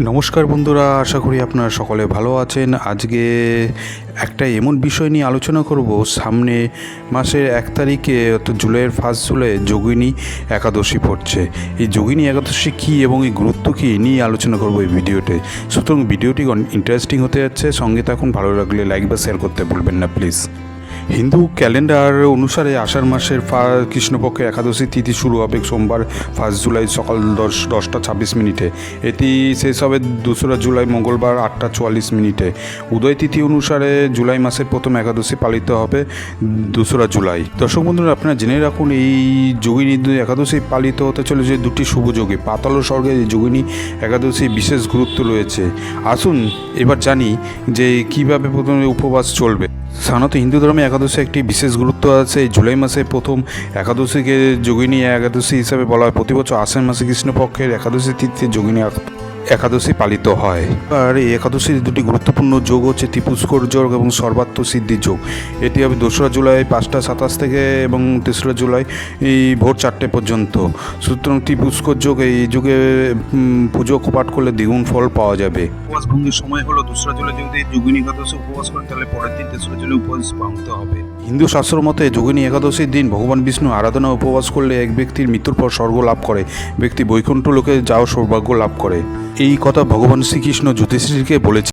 নমস্কার বন্ধুরা, আশা করি আপনারা সকলে ভালো আছেন। আজকে একটা এমন বিষয় নিয়ে আলোচনা করব। সামনে মাসের এক তারিখে, অর্থাৎ জুলাইয়ের ফার্স্ট জুলাই যোগিনী একাদশী পড়ছে। এই যোগিনী একাদশী কী এবং এই গুরুত্ব কী নিয়ে আলোচনা করব এই ভিডিওতে। সুতরাং ভিডিওটি ইন্টারেস্টিং হতে যাচ্ছে, সঙ্গে থাকুন, ভালো লাগলে লাইক বা শেয়ার করতে ভুলবেন না প্লিজ হিন্দু ক্যালেন্ডার অনুসারে আষাঢ় মাসের ফা, কৃষ্ণপক্ষের একাদশী তিথি শুরু হবে সোমবার, ফার্স্ট জুলাই সকাল দশ, দশটা ছাব্বিশ মিনিটে। এটি শেষ হবে দোসরা জুলাই মঙ্গলবার আটটা চুয়াল্লিশ মিনিটে। উদয় তিথি অনুসারে জুলাই মাসের প্রথম একাদশী পালিত হবে দোসরা জুলাই। দর্শক বন্ধুরা, আপনারা জেনে রাখুন, এই যোগিনী একাদশী পালিত হতে চলেছে দুটি শুভ যোগে। পাতাল স্বর্গে যোগিনী একাদশী বিশেষ গুরুত্ব রয়েছে। আসুন এবার জানি যে কীভাবে প্রথমে উপবাস চলবে। সাধারণত হিন্দু ধর্মে একাদশী একটি বিশেষ গুরুত্ব আছে। এই জুলাই মাসে প্রথম একাদশীকে যোগিনী একাদশী হিসাবে বলা হয়। প্রতি বছর আশ্বিন মাসে কৃষ্ণপক্ষের একাদশী তিথিতে যোগিনী একাদশী পালিত হয়। আর এই একাদশীর দুটি গুরুত্বপূর্ণ যোগ হচ্ছে ত্রিপুষ্কর যোগ এবং সর্বাত্ম সিদ্ধি যোগ। এটি হবে দোসরা জুলাই পাঁচটা সাতাশ থেকে এবং তেসরা জুলাই এই ভোর চারটে পর্যন্ত। সুতরাং ত্রিপুষ্কর যোগ এই যুগে পুজো পাঠ করলে দ্বিগুণ ফল পাওয়া যাবে। উপবাস ভঙ্গির সময় হলো দোসরা জুলাই যদি যোগিনী একাদশী উপবাস করেন তাহলে পরের দিন তেসরা জুলাই উপবাস ভাঙতে হবে। হিন্দু শাস্ত্র মতে যোগিনী একাদশীর দিন ভগবান বিষ্ণু আরাধনা উপবাস করলে এক ব্যক্তির মৃত্যুর পর স্বর্গ লাভ করে ব্যক্তি বৈকুণ্ঠ লোকে যাও সৌভাগ্য লাভ করে। এই কথা ভগবান শ্রীকৃষ্ণ জ্যোতিষীকে বলেছে